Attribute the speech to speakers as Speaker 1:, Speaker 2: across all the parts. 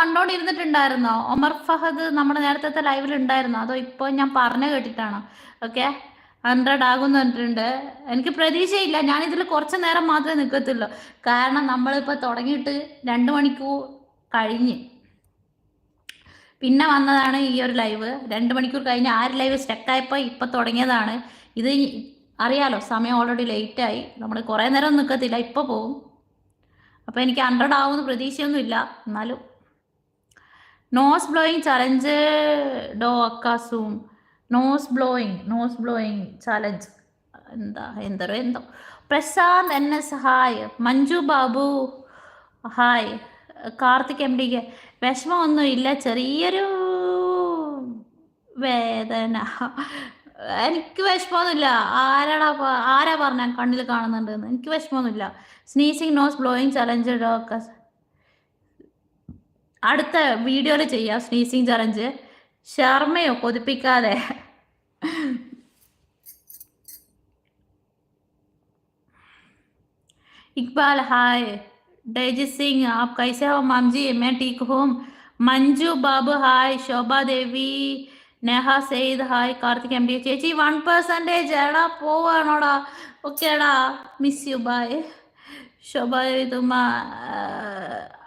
Speaker 1: കണ്ടോണ്ടിരുന്നിട്ടുണ്ടായിരുന്നോ? ഒമർ ഫഹദ് നമ്മുടെ നേരത്തെ ലൈവിൽ ഉണ്ടായിരുന്നോ? അതോ ഇപ്പൊ ഞാൻ പറഞ്ഞു കേട്ടിട്ടാണോ? ഓക്കെ ഹൺഡ്രഡ് ആകും പറഞ്ഞിട്ടുണ്ട്. എനിക്ക് പ്രതീക്ഷയില്ല. ഞാൻ ഇതിൽ കുറച്ച് നേരം മാത്രമേ നിൽക്കത്തുള്ളൂ കാരണം നമ്മളിപ്പോൾ തുടങ്ങിയിട്ട് രണ്ട് മണിക്കൂർ കഴിഞ്ഞ്. പിന്നെ വന്നതാണ് ഈ ഒരു ലൈവ് രണ്ട് മണിക്കൂർ കഴിഞ്ഞ് ആ ഒരു ലൈവ് സ്റ്റക്കായപ്പോൾ ഇപ്പം തുടങ്ങിയതാണ്. ഇത് അറിയാലോ സമയം ഓൾറെഡി ലേറ്റ് ആയി. നമ്മൾ കുറേ നേരം നിൽക്കത്തില്ല ഇപ്പോൾ പോവും. അപ്പോൾ എനിക്ക് ഹൺഡ്രഡ് ആവുമെന്ന് പ്രതീക്ഷയൊന്നുമില്ല. എന്നാലും നോസ് ബ്ലോയിങ് ചലഞ്ച് ഡോ അക്കാസും. Nose blowing nose blowing challenge എന്താ എന്തോ എന്തോ. Prashanth N S hi Manju Babu hi Karthik M ഡിക്ക് വിഷമമൊന്നും ഇല്ല ചെറിയൊരു വേദന. എനിക്ക് വിഷമമൊന്നുമില്ല. ആരാടാ ആരാ പറഞ്ഞ കണ്ണിൽ കാണുന്നുണ്ടെന്ന്. എനിക്ക് വിഷമമൊന്നുമില്ല. സ്നീസിങ് നോസ് ബ്ലോയിങ് ചലഞ്ച് ഡോക്കസ് അടുത്ത വീഡിയോയിൽ ചെയ്യാം sneezing challenge ശർമ്മയോ കൊതിപ്പിക്കാതെ Iqbal hi Daisy Singh आप कैसे हो माम जी मैं ठीक हूँ Manju Babu hi Shobha Devi Neha Syed hi Karthik M D ചേച്ചി വൺ പെർസെൻറ്റേജ് എടാ പോവാണോടാ ഓക്കേടാ miss you bye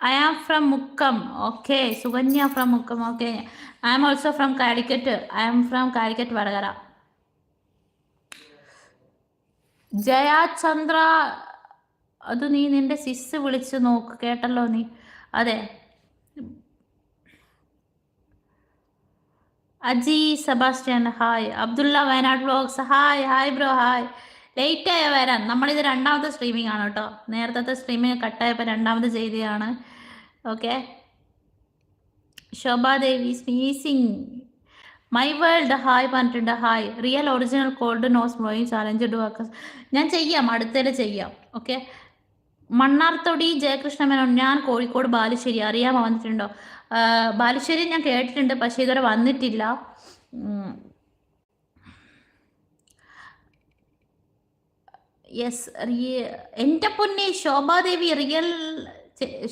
Speaker 1: I am from Mukkam okay Sukanya from Mukkam okay I am also from Calicut I am from Calicut Vadakara. Jayachandra അത് നീ നിന്റെ sis വിളിച്ച് നോക്ക് കേട്ടല്ലോ നീ? അതെ. Aji Sebastian hi Abdullah Wayanad blogs hi hi bro hi late ആയ വരാൻ. നമ്മളിത് രണ്ടാമത്തെ സ്ട്രീമിംഗ് ആണ് കേട്ടോ. നേരത്തെ സ്ട്രീമിംഗ് കട്ടായപ്പോൾ രണ്ടാമത് ചെയ്തതാണ്. Okay Shobhadevi sneezing my world hi പറഞ്ഞിട്ടുണ്ട്. Hi real original cold nose blowing challenge do ഞാൻ ചെയ്യാം. അടുത്തേൽ ചെയ്യാം. ഓക്കെ മണ്ണാർത്തൊടി ജയകൃഷ്ണ മേനോൻ ഞാൻ കോഴിക്കോട് ബാലുശ്ശേരി. അറിയാമോ വന്നിട്ടുണ്ടോ? ബാലുശ്ശേരി ഞാൻ കേട്ടിട്ടുണ്ട് പക്ഷേ ഇതുവരെ വന്നിട്ടില്ല. യെസ് റിയ എന്റെ പൊന്നെ ശോഭാദേവി റിയൽ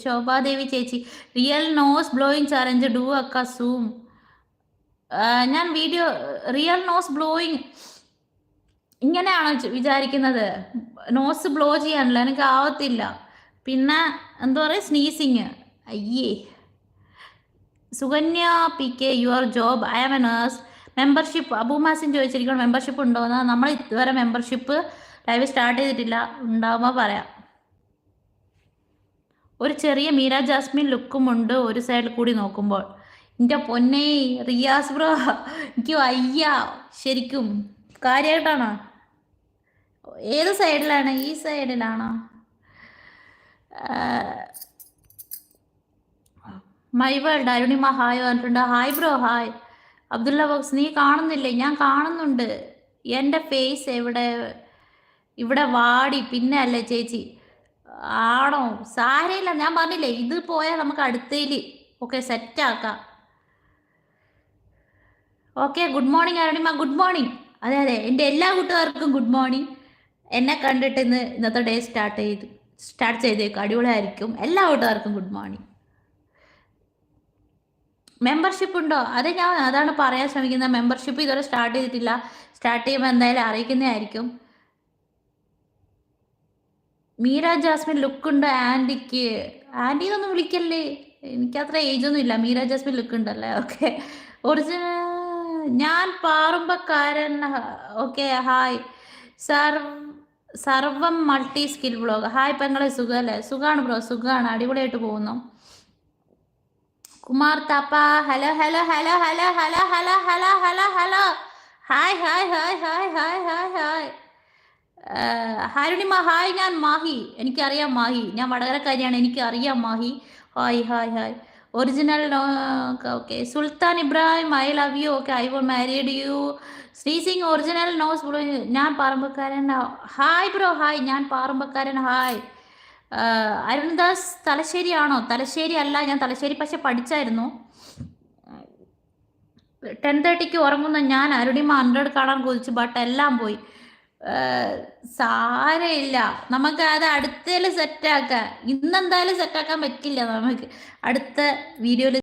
Speaker 1: ശോഭാദേവി ചേച്ചി real nose blowing challenge do അക്ക സൂം. ഞാൻ വീഡിയോ റിയൽ നോസ് ബ്ലോയിങ് ഇങ്ങനെയാണോ വിചാരിക്കുന്നത്? നോസ് ബ്ലോ ചെയ്യാനല്ല എനിക്ക് ആവത്തില്ല. പിന്നെ എന്താ പറയുക സ്നീസിങ്. അയ്യേ. Sukanya P K your job I am a nurse. Membership Abumazin ചോദിച്ചിരിക്കണം membership ഉണ്ടോ എന്ന് നമ്മൾ ഇതുവരെ മെമ്പർഷിപ്പ് ലൈവ് സ്റ്റാർട്ട് ചെയ്തിട്ടില്ല. ഉണ്ടാവുമ്പോൾ പറയാം. ഒരു ചെറിയ മീര ജാസ്മിൻ ലുക്കും ഉണ്ട് ഒരു സൈഡിൽ കൂടി നോക്കുമ്പോൾ. എന്റെ പൊന്നെ റിയാസ് ബ്രോ എനിക്ക് വയ്യ. ശരിക്കും കാര്യമായിട്ടാണോ ഏത് സൈഡിലാണ് ഈ സൈഡിലാണോ മൈ വേൾഡ് അരുണിമ ഹായ് പറഞ്ഞിട്ടുണ്ട്. Hi bro hi Abdullah box നീ കാണുന്നില്ലേ? ഞാൻ കാണുന്നുണ്ട്. എന്റെ ഫേസ് എവിടെ? ഇവിടെ വാടി പിന്നെ അല്ലേ ചേച്ചി? ആണോ? സാരയില്ല ഞാൻ പറഞ്ഞില്ലേ ഇത് പോയാൽ നമുക്ക് അടുത്തേൽ ഓക്കെ സെറ്റാക്കാം. Okay good morning Arunima good morning. അതെ അതെ എന്റെ എല്ലാ കൂട്ടുകാർക്കും ഗുഡ് മോർണിംഗ്. എന്നെ കണ്ടിട്ട് ഇന്ന് ഇന്നത്തെ ഡേ സ്റ്റാർട്ട് ചെയ്തു സ്റ്റാർട്ട് ചെയ്തേക്കും അടിപൊളിയായിരിക്കും. എല്ലാ കൂട്ടുകാർക്കും ഗുഡ് മോർണിംഗ്. മെമ്പർഷിപ്പ് ഉണ്ടോ? അത് ഞാൻ അതാണ് പറയാൻ ശ്രമിക്കുന്നത്. മെമ്പർഷിപ്പ് ഇതുവരെ സ്റ്റാർട്ട് ചെയ്തിട്ടില്ല. സ്റ്റാർട്ട് ചെയ്യുമ്പോൾ എന്തായാലും അറിയിക്കുന്നതായിരിക്കും. മീര ജാസ്മിൻ ലുക്ക് ഉണ്ട് ആന്റിക്ക്. ആന്റി എന്നൊന്നും വിളിക്കല്ലേ? എനിക്ക് അത്ര ഏജ് ഒന്നും ഇല്ല. മീര ജാസ്മിൻ ലുക്ക് ഉണ്ടല്ലേ? ഓക്കെ ഒറിജിനൽ ഞാൻ പാറുമ്പക്കാരൻ. Okay hi sir Sarvam multi skill blog hi പെങ്ങളെ സുഖമല്ലേ സുഖമാണ് ബ്രോ സുഖമാണ് അടിപൊളിയായിട്ട് പോകുന്നു. Kumar Thapa. Hello hello hello hello hello hello hello hello hello hi hi hi hi hi hi hi Arunima hi ഞാൻ മാഹി. എനിക്കറിയാം മാഹി. ഞാൻ വടകരക്കാരിയാണ്. എനിക്കറിയാം Mahi. Hi hi hi. Original okay. Sultan Ibrahim I love you. Okay I will married you. Sree Singh original nose bro. ഞാൻ പാറമ്പക്കാരൻ. Hi bro hi. ഞാൻ പാറമ്പക്കാരൻ. Hi. Arundas തലശ്ശേരിയാണോ തലശ്ശേരി അല്ല. ഞാൻ തലശ്ശേരി പക്ഷെ പഠിച്ചായിരുന്നു. ടെൻ തേർട്ടിക്ക് ഉറങ്ങുന്ന ഞാൻ അരുണിമ ഹൺഡ്രഡ് കാണാൻ കൊതിച്ചു ബട്ട് എല്ലാം പോയി. സാരമില്ല നമുക്ക് അത് അടുത്തതിൽ സെറ്റാക്കാം ഇന്നെന്തായാലും സെറ്റാക്കാൻ പറ്റില്ല നമുക്ക്. അടുത്ത വീഡിയോയിൽ